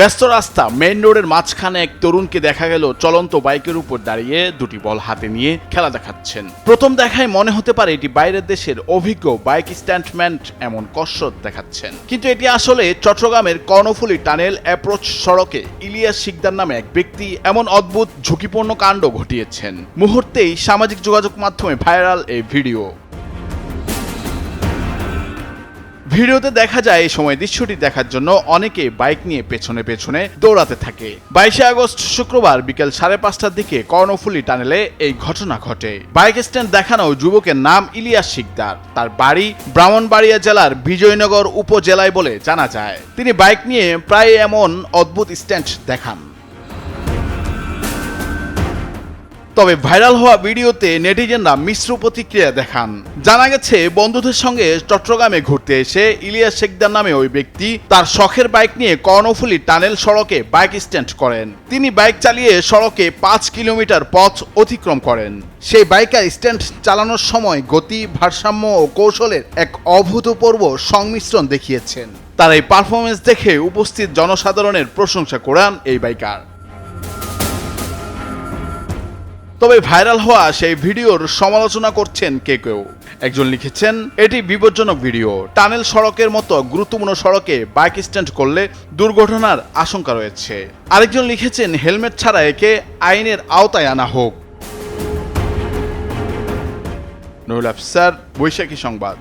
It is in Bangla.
ব্যস্ত রাস্তা মেইন রোডের মাঝখানে এক তরুণকে দেখা গেল চলন্ত বাইকের উপর দাঁড়িয়ে দুটি বল হাতে নিয়ে খেলা দেখাচ্ছেন। প্রথম দেখায় মনে হতে পারে এটি বাইরের দেশের অভিজ্ঞ বাইক স্ট্যান্ডম্যান এমন কসরত দেখাচ্ছেন। কিন্তু এটি আসলে চট্টগ্রামের কর্ণফুলী টানেল অ্যাপ্রোচ সড়কে ইলিয়াস শিকদার নামে এক ব্যক্তি এমন অদ্ভুত ঝুঁকিপূর্ণ কাণ্ড ঘটিয়েছেন। মুহূর্তেই সামাজিক যোগাযোগ মাধ্যমে ভাইরাল এই ভিডিও ভিডিওতে দেখা যায় এই সময় দৃশ্যটি দেখার জন্য অনেকে বাইক নিয়ে পেছনে পেছনে দৌড়াতে থাকে। বাইশে আগস্ট শুক্রবার বিকেল সাড়ে পাঁচটার দিকে কর্ণফুলী টানেলে এই ঘটনা ঘটে। বাইক স্ট্যান্ড দেখানো যুবকের নাম ইলিয়াস শিকদার। তার বাড়ি ব্রাহ্মণবাড়িয়া জেলার বিজয়নগর উপজেলায় বলে জানা যায়। তিনি বাইক নিয়ে প্রায় এমন অদ্ভুত স্ট্যান্ড দেখান। তবে ভাইরাল হওয়া ভিডিওতে নেটিজেনরা মিশ্র প্রতিক্রিয়া দেখান। জানা গেছে, বন্ধুদের সঙ্গে চট্টগ্রামে ঘুরতে এসে ইলিয়াস শেখদার নামে ওই ব্যক্তি তার শখের বাইক নিয়ে কর্ণফুলী টানেল সড়কে বাইক স্ট্যান্ড করেন। তিনি বাইক চালিয়ে সড়কে পাঁচ কিলোমিটার পথ অতিক্রম করেন। সেই বাইকার স্ট্যান্ড চালানোর সময় গতি, ভারসাম্য ও কৌশলের এক অভূতপূর্ব সংমিশ্রণ দেখিয়েছেন। তার এই পারফরমেন্স দেখে উপস্থিত জনসাধারণের প্রশংসা করান এই বাইকার। তবে ভাইরাল হওয়া সেই ভিডিওর সমালোচনা করছেন কে কেউ। একজন লিখেছেন, এটি বিপজ্জনক ভিডিও। টানেল সড়কের মতো গুরুত্বপূর্ণ সড়কে বাইক স্ট্যান্ড করলে দুর্ঘটনার আশঙ্কা রয়েছে। আরেকজন লিখেছেন, হেলমেট ছাড়া একে আইনের আওতায় আনা হোক। নুরুল আফসার বৈশাখী সংবাদ।